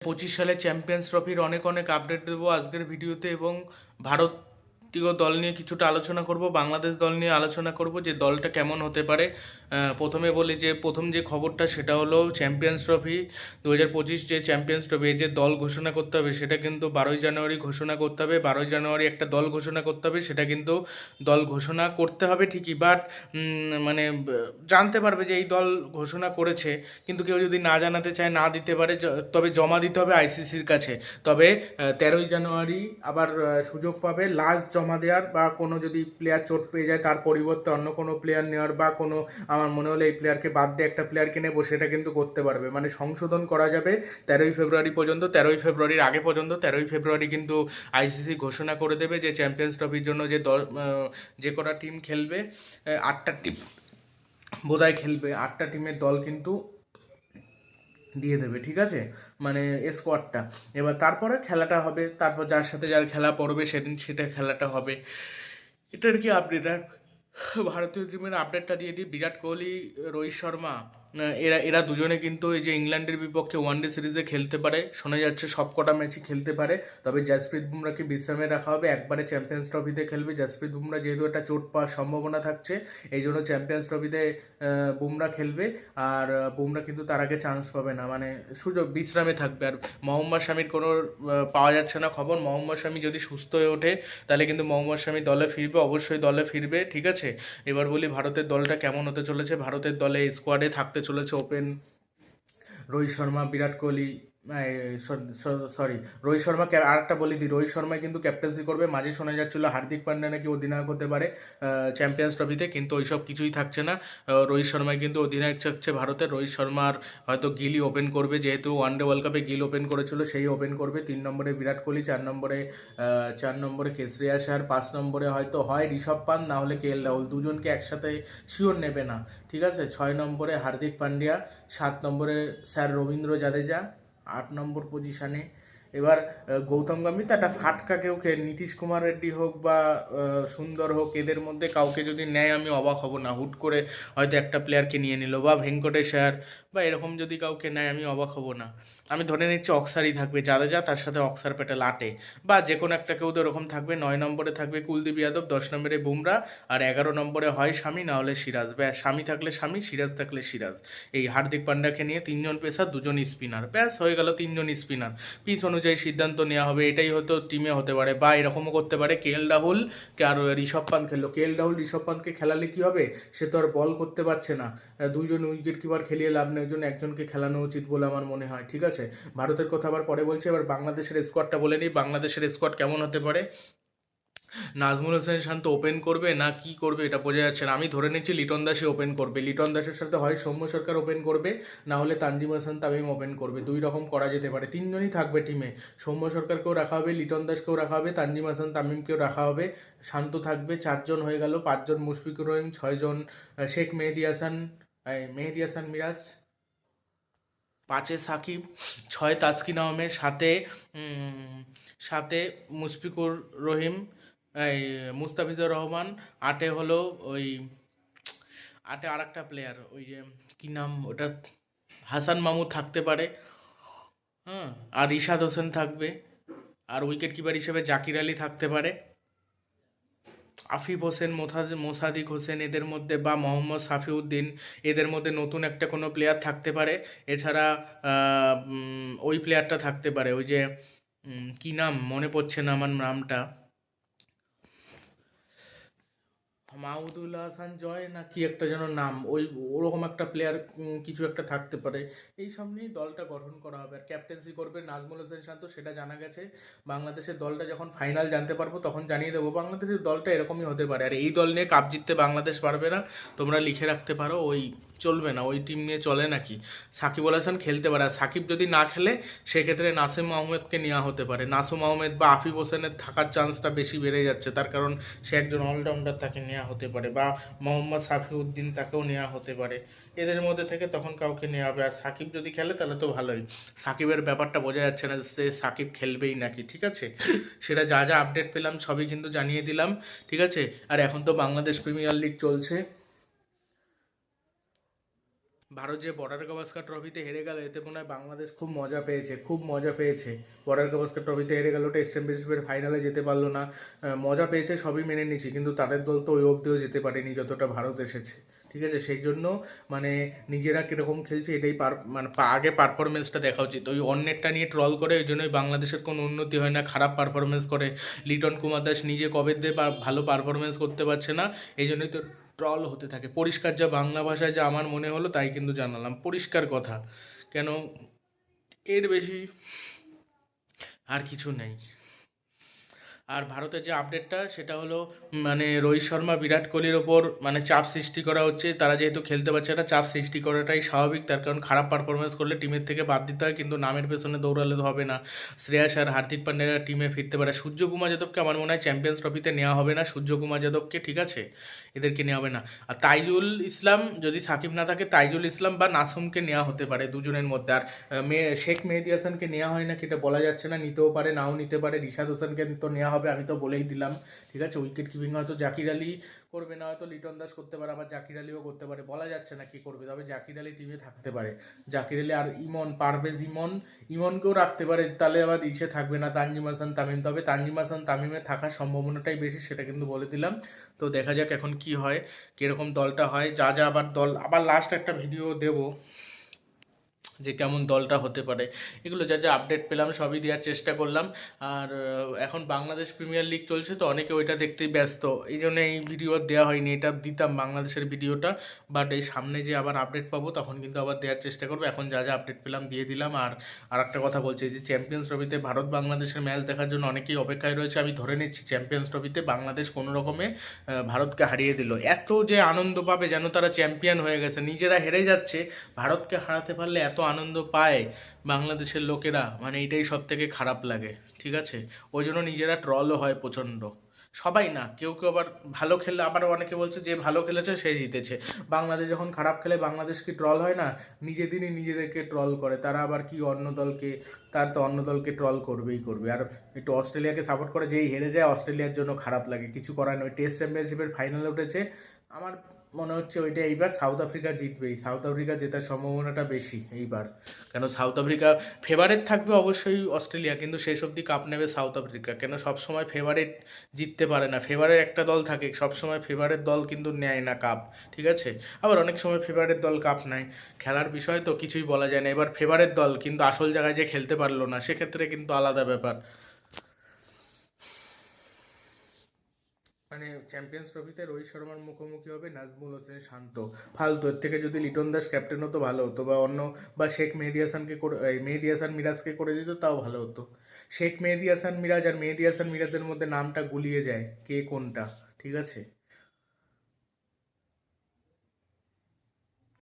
পঁচিশ সালে চ্যাম্পিয়ন্স ট্রফির অনেক অনেক আপডেট দেবো আজকের ভিডিওতে এবং ভারতীয় দল নিয়ে কিছুটা আলোচনা করব, বাংলাদেশ দল নিয়ে আলোচনা করব যে দলটা কেমন হতে পারে। প্রথমে বলি যে, প্রথম যে খবরটা সেটা হলো চ্যাম্পিয়ন্স ট্রফি দু হাজার পঁচিশ যে চ্যাম্পিয়ন্স ট্রফি যে দল ঘোষণা করতে হবে সেটা কিন্তু বারোই জানুয়ারি ঘোষণা করতে হবে। বারোই জানুয়ারি একটা দল ঘোষণা করতে হবে, সেটা কিন্তু দল ঘোষণা করতে হবে ঠিকই বাট মানে জানতে পারবে যে এই দল ঘোষণা করেছে। কিন্তু কেউ যদি না জানাতে চায়, না দিতে পারে তবে জমা দিতে হবে আইসিসির কাছে। তবে তেরোই জানুয়ারি আবার সুযোগ পাবে। লাস্ট জমা দেওয়ার বা কোনো যদি প্লেয়ার চোট পেয়ে যায়, তার পরিবর্তে অন্য কোনো প্লেয়ার নেওয়ার বা কোনো, আমার মনে হলে এই প্লেয়ারকে বাদ দিয়ে একটা প্লেয়ারকে নেব, সেটা কিন্তু করতে পারবে। মানে সংশোধন করা যাবে তেরোই ফেব্রুয়ারি পর্যন্ত, তেরোই ফেব্রুয়ারির আগে পর্যন্ত, তেরোই ফেব্রুয়ারি কিন্তু আইসিসি ঘোষণা করে দেবে যে চ্যাম্পিয়ন্স ট্রফির জন্য যে দল যে কটা টিম খেলবে আটটা টিম বোধহয় খেলবে। আটটা টিমের দল কিন্তু দিয়ে দেবে, ঠিক আছে? মানে স্কোয়াডটা এবার তারপরে খেলাটা হবে, তারপর যার সাথে যার খেলা পড়বে সেদিন সেটা খেলাটা হবে। এটার কি আপডেট আর ভারতীয় টিমের আপডেটটা দিয়ে দিই, বিরাট কোহলি, রোহিত শর্মা এরা এরা দুজনে কিন্তু এই যে ইংল্যান্ডের বিপক্ষে ওয়ানডে সিরিজে খেলতে পারে। শোনা যাচ্ছে সব কটা ম্যাচই খেলতে পারে। তবে জাসপ্রীত বুমরাকে বিশ্রামে রাখা হবে। একবারে চ্যাম্পিয়ন্স ট্রফিতে খেলবে জাসপ্রীত বুমরা। যেহেতু একটা চোট পাওয়ার সম্ভাবনা থাকছে, এই জন্য চ্যাম্পিয়ন্স ট্রফিতে বুমরা খেলবে। আর বুমরা কিন্তু তার আগে চান্স পাবে না। মানে সুযোগ, বিশ্রামে থাকবে। আর মোহাম্মদ শামির কোনো পাওয়া যাচ্ছে না খবর। মোহাম্মদ শামি যদি সুস্থ হয়ে ওঠে, তাহলে কিন্তু মোহাম্মদ শামি দলে ফিরবে। অবশ্যই দলে ফিরবে। ঠিক আছে? এবার বলি ভারতের দলটা কেমন হতে চলেছে? ভারতের দলে স্কোয়াডে থাকতে চলেছে ওপেন রোহিত শর্মা বিরাট কোহলি সরি রোহিত শর্মাকে আর একটা বলে দিই। রোহিত শর্মা কিন্তু ক্যাপ্টেন্সি করবে। মাঝে শোনা যাচ্ছিল হার্দিক পান্ডা নাকি অধিনায়ক হতে পারে চ্যাম্পিয়ন্স ট্রফিতে কিন্তু ওইসব কিছুই থাকছে না। রোহিত শর্মা কিন্তু অধিনায়ক থাকছে ভারতের। রোহিত শর্মার হয়তো গিলই ওপেন করবে, যেহেতু ওয়ান ডে ওয়ার্ল্ড কাপে গিল ওপেন করেছিল, সেই ওপেন করবে। তিন নম্বরে বিরাট কোহলি, চার নম্বরে চার নম্বরে কেসরি আসার পাঁচ নম্বরে হয়তো হয় ঋষভ পান্ত না হলে কে এল রাহুল। দুজনকে একসাথে শিওর নেবে না, ঠিক আছে? ছয় নম্বরে হার্দিক পান্ডিয়া, সাত নম্বরে স্যার রবীন্দ্র জাদেজা আট নম্বর পজিশানে এবার গৌতম গম্ভীর একটা ফাটকা কেউ কে নীতিশ কুমার রেড্ডি হোক বা সুন্দর হোক, এদের মধ্যে কাউকে যদি নেয়, আমি অবাক হব না। হুট করে হয়তো একটা প্লেয়ারকে নিয়ে নিল বা ভেঙ্কটেশ আয়ার বা এরকম যদি কাউকে নেয়, আমি অবাক হব না। আমি ধরে নিচ্ছি অক্সারই থাকবে জাদেজা তার সাথে অক্সার প্যাটেল আটে বা যে কোনো একটা কেউ তো ওরকম থাকবে, নয় নম্বরে থাকবে কুলদীপ যাদব, দশ নম্বরে বুমরা আর এগারো নম্বরে হয় স্বামী, না হলে সিরাজ। ব্যাস, স্বামী থাকলে স্বামী, সিরাজ থাকলে সিরাজ। এই হার্দিক পান্ডাকে নিয়ে তিনজন পেসার, দুজন স্পিনার। ব্যাস, হয়ে গেল তিনজন স্পিনার। পিচ অনুযায়ী সিদ্ধান্ত নেওয়া হবে, এটাই হয়তো টিমে হতে পারে। বা এরকমও করতে পারে কে এল রাহুল আর ঋষভ পান্ত খেললো। কে এল রাহুল, ঋষভ পান্তকে খেলালে কী হবে? সে তো আর বল করতে পারছে না। দুজন উইকেট কিপার খেলিয়ে লাভ নেই জন্য একজনকে খেলানো উচিত বলে আমার মনে হয়, ঠিক আছে? ভারতের কথা আবার পরে বলছে, এবার বাংলাদেশের স্কোয়াডটা বলে নিই। বাংলাদেশের স্কোয়াড কেমন হতে পারে? নাজমুল হোসেন শান্ত ওপেন করবে না কি করবে এটা বোঝা যাচ্ছে না। আমি ধরে নিচ্ছি লিটন দাসই ওপেন করবে। লিটন দাসের সাথে হয় সৌম্য সরকার ওপেন করবে না হলে তানজিম হাসান তামিম ওপেন করবে। দুই রকম করা যেতে পারে তিনজনই থাকবে টিমে সৌম্য সরকারকেও রাখা হবে লিটন দাসকেও রাখা হবে তানজিম হাসান তামিমকেও রাখা হবে। শান্ত থাকবে চারজন হয়ে গেল পাঁচজন মুশফিকুর রহিম ছয়জন শেখ মেহেদি হাসান মেহেদি হাসান মিরাজ। পাঁচে সাকিব ছয় তাজকিন আহমেদ উম, সাতে মুশফিকুর রহিম এই মুস্তাফিজুর রহমান, আটে হলো ওই, আটে আর একটা প্লেয়ার ওই যে কী নাম ওটা? হাসান মামু থাকতে পারে। হ্যাঁ আর ইশাদ হোসেন থাকবে। আর উইকেট কিপার হিসেবে জাকির আলী থাকতে পারে। আফিফ হোসেন, মোথাজ, মোসাদিক হোসেন এদের মধ্যে বা মোহাম্মদ সাফিউদ্দিন এদের মধ্যে নতুন একটা কোনো প্লেয়ার থাকতে পারে। এছাড়া ওই প্লেয়ারটা থাকতে পারে। ওই যে কি নাম? মনে পড়ছে না আমার নামটা। মাহমুদুল্লাহ হাসান জয় না কি একটা যেন নাম? ওই ওরকম একটা প্লেয়ার কিছু একটা থাকতে পারে। এই সব নিয়েই দলটা গঠন করা হবে। আর ক্যাপ্টেন্সি করবে নাজমুল হোসেন শান্ত, সেটা জানা গেছে। বাংলাদেশের দলটা যখন ফাইনাল জানতে পারব, তখন জানিয়ে দেবো। বাংলাদেশের দলটা এরকমই হতে পারে। আর এই দল নিয়ে কাপ জিততে বাংলাদেশ পারবে না। তোমরা লিখে রাখতে পারো ওই চলবে না, ওই টিম নিয়ে চলে নাকি? সাকিব আল হাসান খেলতে পারে, আর সাকিব যদি না খেলে, সেক্ষেত্রে নাসিম আহমেদকে নেওয়া হতে পারে। নাসুম আহমেদ বা আফিফ হোসেনের থাকার চান্সটা বেশি বেড়ে যাচ্ছে, তার কারণ সে একজন অলরাউন্ডার তাকে নেওয়া হতে পারে, বা মোহাম্মদ সাফিউদ্দিন তাকেও নেওয়া হতে পারে। এদের মধ্যে থেকে তখন কাউকে নেওয়া হবে, আর সাকিব যদি খেলে, তাহলে তো ভালোই। সাকিবের ব্যাপারটা বোঝা যাচ্ছে না যে সাকিব খেলবেই নাকি, ঠিক আছে? সেটা যা যা আপডেট পেলাম, সবই কিন্তু জানিয়ে দিলাম, ঠিক আছে? আর এখন তো বাংলাদেশ প্রিমিয়ার লিগ চলছে। ভারত যে বর্ডার গাভাস্কার ট্রফিতে হেরে গেল, এতে মনে হয় বাংলাদেশ খুব মজা পেয়েছে, খুব মজা পেয়েছে। বর্ডার গাভাস্কার ট্রফিতে হেরে গেল টেস্ট চ্যাম্পিয়নশিপের ফাইনালে যেতে পারল না। মজা পেয়েছে সবই মেনে নিচ্ছি কিন্তু তাদের দল তো ওই অবধিও যেতে পারেনি, যতটা ভারত এসেছে। ঠিক আছে? সেই জন্য মানে নিজেরা কীরকম খেলছে এটাই পার মানে আগে পারফরমেন্সটা দেখা উচিত। ওই অন্যেরটা নিয়ে ট্রল করে, ওই জন্যই বাংলাদেশের কোনো উন্নতি হয় না, খারাপ পারফরমেন্স করে। লিটন কুমার দাস নিজে কবে দিয়ে ভালো পারফরমেন্স করতে পারছে না, এই জন্যই তো ট্রল হতে থাকে। পরিষ্কার যা বাংলা ভাষায় যা আমার মনে হলো, তাই কিন্তু জানালাম। পরিষ্কার কথা। কেন এর বেশি আর কিছু নেই। আর ভারতের যে আপডেটটা সেটা হলো মানে রোহিত শর্মা, বিরাট কোহলির ওপর মানে চাপ সৃষ্টি করা হচ্ছে। তারা যেহেতু খেলতে পারছে না, চাপ সৃষ্টি করাটাই স্বাভাবিক। তার কারণ খারাপ পারফরমেন্স করলে টিমের থেকে বাদ দিতে হয়, কিন্তু নামের পেছনে দৌড়ালে তো হবে না। শ্রেয়াস আর হার্দিক পান্ডেরা টিমে ফিরতে পারে। সূর্যকুমার যাদবকে আমার মনে হয় চ্যাম্পিয়ন্স ট্রফিতে নেওয়া হবে না। সূর্যকুমার যাদবকে, ঠিক আছে, এদেরকে নেওয়া হবে না। আর তাইজুল ইসলাম, যদি সাকিব না থাকে, তাইজুল ইসলাম বা নাসুমকে নেওয়া হতে পারে দুজনের মধ্যে। আর মেয়ে শেখ মেহেদি হাসানকে নেওয়া হয় না এটা বলা যাচ্ছে না, নিতেও পারে, নাও নিতে পারে। রিশাদ হোসেনকে তো নেওয়া আমি তো বলেই দিলাম। ঠিক আছে উইকেট কিপিং হয়তো জাকির আলী করবে না, হয়তো লিটন দাস করতে পারে, আবার জাকির আলীও করতে পারে, বলা যাচ্ছে না কি করবে, তবে জাকির আলী টিমে থাকতে পারে। জাকির আলী আর ইমন, পারভেজ ইমন, ইমনকেও রাখতে পারে, তাহলে আবার ইসে থাকবে না তানজিম হাসান, তামিম। তবে তানজিম হাসান তামিমের থাকার সম্ভাবনাটাই বেশি, সেটা কিন্তু বলে দিলাম। তো দেখা যাক এখন কি হয়, কীরকম দলটা হয়, যা যা আবার দল, আবার লাস্ট একটা ভিডিও দেবো। যে কেমন দলটা হতে পারে। এগুলো যা যা আপডেট পেলাম সবই দেওয়ার চেষ্টা করলাম। আর এখন বাংলাদেশ প্রিমিয়ার লিগ চলছে তো অনেকে ওইটা দেখতেই ব্যস্ত। এই জন্য এই ভিডিও দেওয়া হয়নি, এটা দিতাম বাংলাদেশের ভিডিওটা বাট এই সামনে যে আবার আপডেট পাবো, তখন কিন্তু আবার দেওয়ার চেষ্টা করব। এখন যা যা আপডেট পেলাম দিয়ে দিলাম। আর আর একটা কথা বলছি যে চ্যাম্পিয়ন্স ট্রফিতে ভারত বাংলাদেশের ম্যাচ দেখার জন্য অনেকেই অপেক্ষায় রয়েছে। আমি ধরে নিচ্ছি চ্যাম্পিয়ন্স ট্রফিতে বাংলাদেশ কোনো রকমে ভারতকে হারিয়ে দিল। এত যে আনন্দ পাবে যেন তারা চ্যাম্পিয়ন হয়ে গেছে, নিজেরা হেরে যাচ্ছে। ভারতকে হারাতে পারলে এত আনন্দ পায় বাংলাদেশের লোকেরা মানে এটাই সব থেকে খারাপ লাগে, ঠিক আছে? ওই জন্য নিজেরা ট্রলও হয় প্রচণ্ড। সবাই না, কেউ কেউ আবার ভালো খেললে, আবার অনেকে বলছে যে ভালো খেলেছে সে জিতেছে। বাংলাদেশ যখন খারাপ খেলে, বাংলাদেশ কি ট্রল হয় না? নিজেদেরই নিজেদেরকে ট্রল করে। তারা আবার কি অন্য দলকে, তার তো অন্য দলকে ট্রল করবেই করবে। আর একটু অস্ট্রেলিয়াকে সাপোর্ট করে, যেই হেরে যায়, অস্ট্রেলিয়ার জন্য খারাপ লাগে। কিছু করার নয় টেস্ট চ্যাম্পিয়নশিপের ফাইনালে উঠেছে। আমার মনে হচ্ছে ওইটা এইবার সাউথ আফ্রিকা জিতবেই সাউথ আফ্রিকা জেতার সম্ভাবনাটা বেশি এইবার। কেন সাউথ আফ্রিকা ফেভারেট থাকবে অবশ্যই অস্ট্রেলিয়া, কিন্তু শেষ অবধি কাপ নেবে সাউথ আফ্রিকা। কেন সবসময় ফেভারেট জিততে পারে না? ফেভারেট একটা দল থাকে, সবসময় ফেভারেট দল কিন্তু নেয় না কাপ ঠিক আছে? আবার অনেক সময় ফেভারেট দল কাপ নেয়। খেলার বিষয় তো কিছুই বলা যায় না। এবার ফেভারেট দল কিন্তু আসল জায়গায় যে খেলতে পারল না, সেক্ষেত্রে কিন্তু আলাদা ব্যাপার। মানে চ্যাম্পিয়ন্স ট্রফিতে রোহিত শর্মার মুখোমুখি হবে নাজমুল হোসেন শান্ত। ফালতু, এর থেকে যদি লিটন দাস ক্যাপ্টেন হতো, ভালো হতো। বা অন্য, বা শেখ মেহেদি হাসানকে করে মেহেদি হাসান মিরাজকে করে দিত তাও ভালো হতো। শেখ মেহেদি হাসান মিরাজ আর মেহেদি হাসান মিরাজের মধ্যে নামটা গুলিয়ে যায়, কে কোনটা, ঠিক আছে?